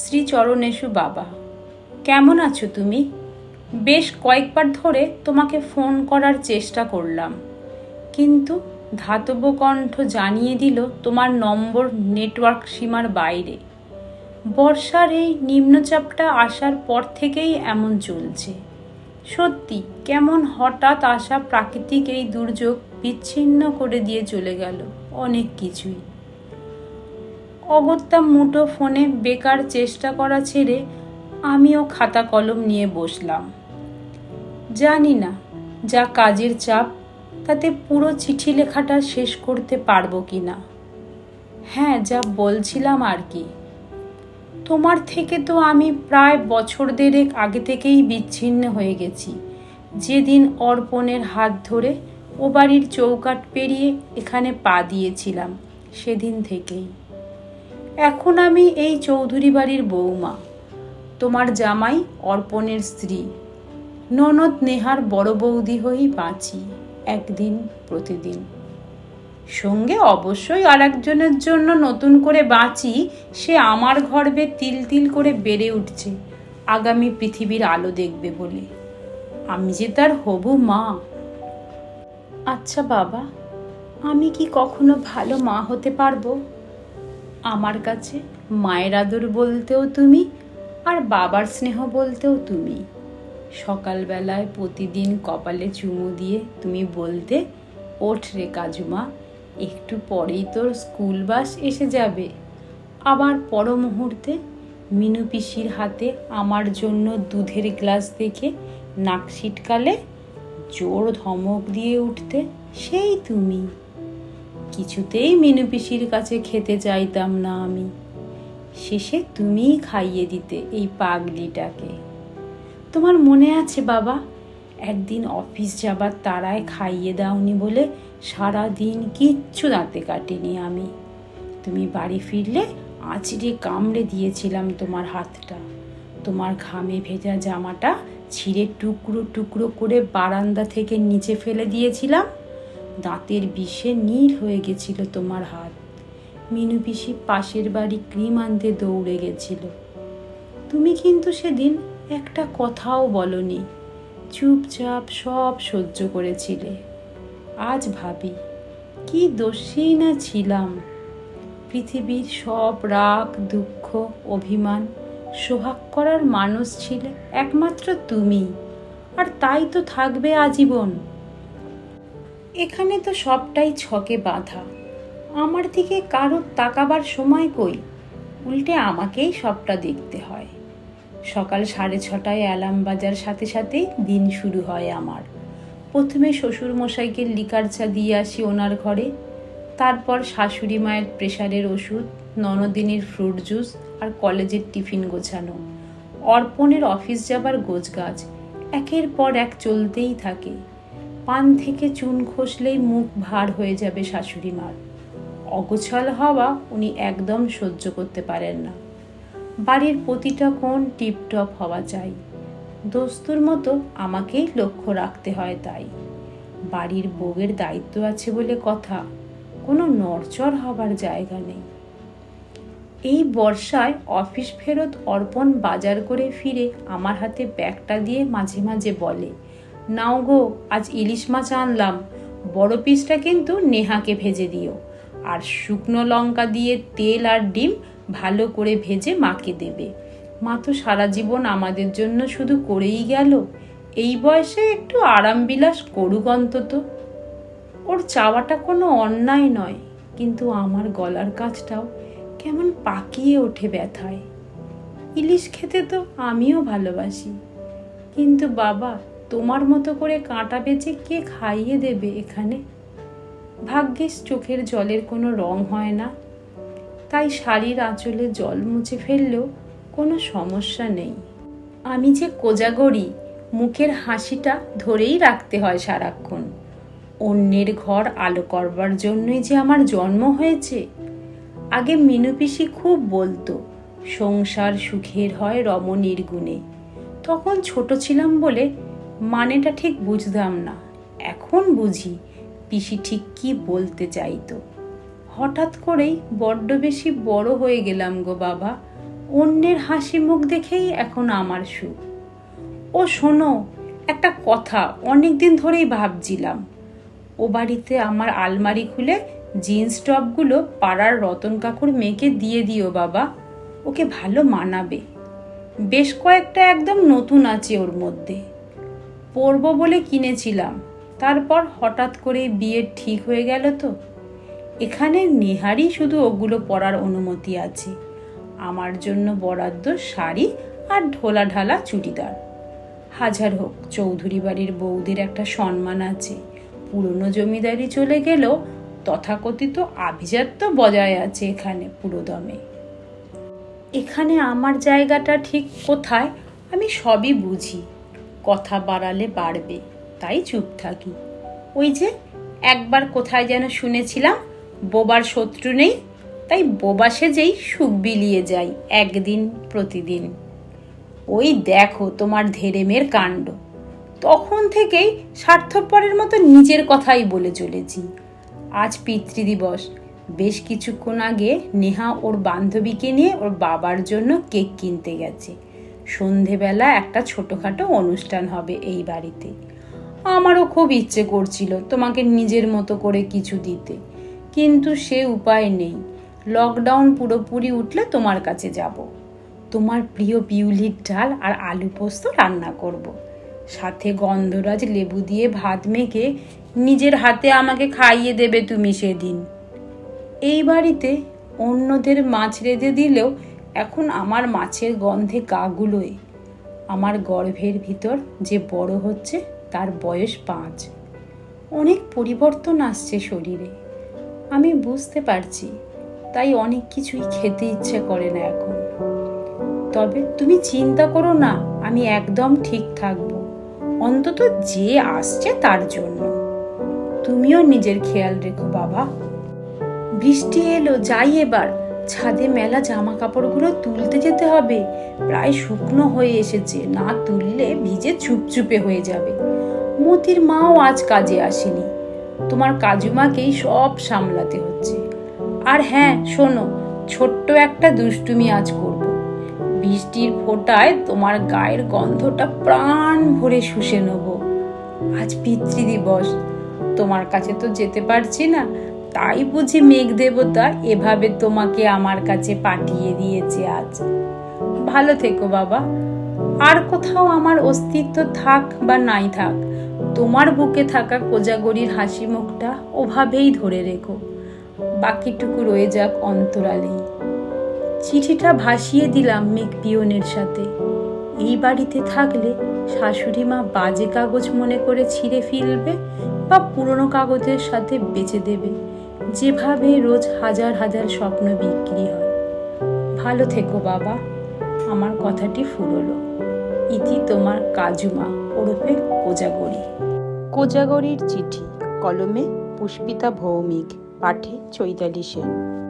শ্রী চরণেশু বাবা, কেমন আছো তুমি? বেশ কয়েকবার ধরে তোমাকে ফোন করার চেষ্টা করলাম, কিন্তু ধাতব কণ্ঠ জানিয়ে দিল তোমার নম্বর নেটওয়ার্ক সীমার বাইরে। বর্ষার এই নিম্নচাপটা আসার পর থেকেই এমন চলছে। সত্যি, কেমন হঠাৎ আসা প্রাকৃতিক এই দুর্যোগ বিচ্ছিন্ন করে দিয়ে চলে গেল অনেক কিছুই। অগত্যা মুঠো ফোনে বেকার চেষ্টা করা ছেড়ে আমিও খাতা কলম নিয়ে বসলাম। জানি না যা কাজের চাপ, তাতে পুরো চিঠি লেখাটা শেষ করতে পারব কি না হ্যাঁ যা বলছিলাম আর কি। তোমার থেকে তো আমি প্রায় বছর দেড়েক আগে থেকেই বিচ্ছিন্ন হয়ে গেছি। যেদিন অর্পণের হাত ধরে ও বাড়ির চৌকাট পেরিয়ে এখানে পা দিয়েছিলাম, সেদিন থেকেই। এখন আমি এই চৌধুরী বাড়ির বৌমা তোমার জামাই অর্পণের স্ত্রী। ননদ নেহার বড় বৌদি হয়েই বাঁচি একদিন প্রতিদিন। সঙ্গে অবশ্যই আর একজনের জন্য নতুন করে বাঁচি, সে আমার গর্বে তিল তিল করে বেড়ে উঠছে। আগামী পৃথিবীর আলো দেখবে বলে। আমি যে তার হবু মা। আচ্ছা বাবা, আমি কি কখনো ভালো মা হতে পারব? আমার কাছে, মায়ের আদর বলতেও তুমি আর বাবার স্নেহ বলতেও তুমি। সকালবেলায় প্রতিদিন কপালে চুমু দিয়ে তুমি বলতে, ওঠ রে কাজুমা, একটু পরেই তোর স্কুল বাস এসে যাবে। আবার পর মুহূর্তে মিনু পিসির হাতে আমার জন্য দুধের গ্লাস দেখে নাক ছিটকালে জোর ধমক দিয়ে উঠতে, সেই তুমি। কিছুতেই মিনু পিসির কাছে খেতে চাইতাম না আমি। শেষে তুমিই খাইয়ে দিতে এই পাগলিটাকে। তোমার মনে আছে বাবা, একদিন অফিস যাবার তারায় খাইয়ে দাওনি বলে সারা দিন কিচ্ছু দাঁতে কাটিনি আমি। তুমি বাড়ি ফিরলে আঁচড়ে কামড়ে দিয়েছিলাম তোমার হাতটা। তোমার ঘামে ভেজা জামাটা ছিঁড়ে টুকরো টুকরো করে বারান্দা থেকে নিচে ফেলে দিয়েছিলাম। দাঁতের বিষে নীল হয়ে গেছিল তোমার হাত। মিনু পিসি পাশের বাড়ি ক্রিম আনতে দৌড়ে গেছিল। তুমি কিন্তু সেদিন একটা কথাও বলনি। চুপচাপ সব সহ্য করেছিলে। আজ ভাবি, কি দোষী না ছিলাম? পৃথিবীর সব রাগ, দুঃখ, অভিমান সোহাগ করার মানুষ ছিলে একমাত্র তুমি। আর তাই তো থাকবে আজীবন। এখানে তো সবটাই ছকে বাঁধা। আমার দিকে কারোর তাকাবার সময় কই? উল্টে আমাকেই সবটা দেখতে হয়। সকাল সাড়ে ছটায় অ্যালার্ম বাজার সাথে সাথেই দিন শুরু হয় আমার। প্রথমে শ্বশুর মশাইকে লিকার চা দিয়ে আসি ওনার ঘরে। তারপর শাশুড়ি মায়ের প্রেশারের ওষুধ, ননদিনের ফ্রুট জুস আর কলেজের টিফিন গোছানো। অর্পণের অফিস যাবার গোছগাছ একের পর এক চলতেই থাকে। পান থেকে চুন খসলেই মুখ ভার হয়ে যাবে শাশুড়ি মার। অগোছাল হওয়া উনি একদম সহ্য করতে পারেন না। বাড়ির প্রতিটা কোণ টিপটপ হওয়া চাই। দোস্তুর মতো আমাকেই লক্ষ্য রাখতে হয় তাই। বাড়ির বউয়ের দায়িত্ব আছে বলে কথা, কোনো নড়চড় হবার জায়গা নেই। এই বর্ষায় অফিস ফেরত অর্পণ বাজার করে ফিরে আমার হাতে ব্যাগটা দিয়ে মাঝে মাঝে বলে নাও গো, আজ ইলিশ মাছ আনলাম। বড় পিসটা কিন্তু নেহাকে ভেজে দিও। আর শুকনো লঙ্কা দিয়ে তেল আর ডিম ভালো করে ভেজে মাকে দেবে। মা তো সারা জীবন আমাদের জন্য শুধু করেই গেল। এই বয়সে একটু আরাম বিলাস করুক অন্তত। ওর চাওয়াটা কোনো অন্যায় নয়, কিন্তু আমার গলার কাজটাও কেমন পাকিয়ে ওঠে ব্যথায়। ইলিশ খেতে তো আমিও ভালোবাসি। কিন্তু বাবা তোমার মতো করে কাঁটা বেচে কে খাইয়ে দেবে এখানে? ভাগ্যিস চোখের জলের কোনো রং হয় না। তাই শাড়ির আঁচলে জল মুছে ফেললেও কোনো সমস্যা নেই। আমি যে কোজাগরি, মুখের হাসিটা ধরেই রাখতে হয় সারাক্ষণ। অন্যের ঘর আলো করবার জন্যই যে আমার জন্ম হয়েছে। আগে মিনু পিসি খুব বলতো, সংসার সুখের হয় রমণীর গুণে। তখন ছোট ছিলাম বলে মানেটা ঠিক বুঝতাম না। এখন বুঝি পিসি ঠিক কি বলতে চাইতো। হঠাৎ করেই বড্ড বেশি বড় হয়ে গেলাম গো বাবা। অন্যের হাসি মুখ দেখেই এখন আমার সুখ। ও শোনো, একটা কথা অনেক দিন ধরেই ভাবছিলাম। ও বাড়িতে আমার আলমারি খুলে জিন্স টপগুলো পাড়ার রতন কাকুর মেয়েকে দিয়ে দিও বাবা। ওকে ভালো মানাবে। বেশ কয়েকটা একদম নতুন আছে ওর মধ্যে। পরবো বলে কিনেছিলাম। তারপর হঠাৎ করে বিয়ে ঠিক হয়ে গেল তো। এখানে নেহারই শুধু ওগুলো পরার অনুমতি আছে। আমার জন্য বরাদ্দ শাড়ি আর ঢোলা ঢালা চুড়িদার। হাজার হোক, চৌধুরী বাড়ির বৌদির একটা সম্মান আছে। পুরনো জমিদারি চলে গেলেও তথাকথিত আভিজাত্য বজায় আছে এখানে পুরোদমে। এখানে আমার জায়গাটা ঠিক কোথায় আমি সবই বুঝি। কথা বাড়ালে বাড়বে, তাই চুপ থাকি। ওই যে, একবার কোথায় যেন শুনেছিলাম, বোবার শত্রু নেই, তাই বোবা সেজেই সুখ বিলিয়ে যাই একদিন প্রতিদিন। ওই দেখো তোমার ধেরেমের কাণ্ড। তখন থেকেই স্বার্থপরের মতো নিজের কথাই বলে চলেছি। আজ পিতৃদিবস। বেশ কিছুক্ষণ আগে নেহা ওর বান্ধবীকে নিয়ে ওর বাবার জন্য কেক কিনতে গেছে। সন্ধেবেলা একটা ছোটোখাটো অনুষ্ঠান হবে এই বাড়িতে। আমারও খুব ইচ্ছে করছিল তোমাকে নিজের মতো করে কিছু দিতে। কিন্তু সে উপায় নেই। লকডাউন পুরোপুরি উঠলে তোমার কাছে যাব। তোমার প্রিয় পিউলির ডাল আর আলু পোস্ত রান্না করব। সাথে গন্ধরাজ লেবু দিয়ে ভাত মেখে নিজের হাতে আমাকে খাইয়ে দেবে তুমি সেদিন। এই বাড়িতে অন্যদের মাছ রেঁধে দিলেও এখন আমার মাছের গন্ধে গাগুলোয়। আমার গর্ভের ভিতর যে বড় হচ্ছে, তার বয়স পাঁচ। অনেক পরিবর্তন আসছে শরীরে। আমি বুঝতে পারছি, তাই অনেক কিছুই খেতে ইচ্ছে করে না এখন। তবে তুমি চিন্তা করো না, আমি একদম ঠিক থাকব। অন্তত যে আসছে তার জন্য। তুমিও নিজের খেয়াল রেখো বাবা। বৃষ্টি এলো, যাই এবার। ছাদে মেলা জামা কাপড়গুলো তুলতে যেতে হবে। প্রায় শুকনো হয়ে এসেছে। না তুললে ভিজে চুপচুপে হয়ে যাবে। মতির মাও আজ কাজে আসেনি। তোমার কাজুমাকেই সব সামলাতে হচ্ছে। আর হ্যাঁ শোনো, ছোট্ট একটা দুষ্টুমি আজ করব। বৃষ্টির ফোঁটায় তোমার গায়ের গন্ধটা প্রাণ ভরে শুষে নেব। আজ পিতৃদিবস তোমার কাছে তো যেতে পারছি না। তাই বুঝি মেঘ দেবতা এভাবে তোমাকে আমার কাছে পাঠিয়ে দিয়েছে আজ। ভালো থেকো বাবা। আর কোথাও আমার অস্তিত্ব থাক বা নাই থাক, তোমার বুকে থাকা কোজাগরির হাসি মুখটা ওভাবেই ধরে রেখো। বাকিটুকু রয়ে যাক অন্তরালেই। চিঠিটা ভাসিয়ে দিলাম মেঘ পিয়নের সাথে। এই বাড়িতে থাকলে শাশুড়ি মা বাজে কাগজ মনে করে ছিঁড়ে ফেলবে বা পুরনো কাগজের সাথে বেচে দেবে। যেভাবে রোজ হাজার হাজার স্বপ্ন বিক্রি হয়। ভালো থেকো বাবা, আমার কথাটি ফুরলো। ইতি তোমার কাজুমা ওরফে কোজাগরি। কোজাগরির চিঠি, কলমে পুষ্পিতা ভৌমিক, পাঠে চৈতালি সেন।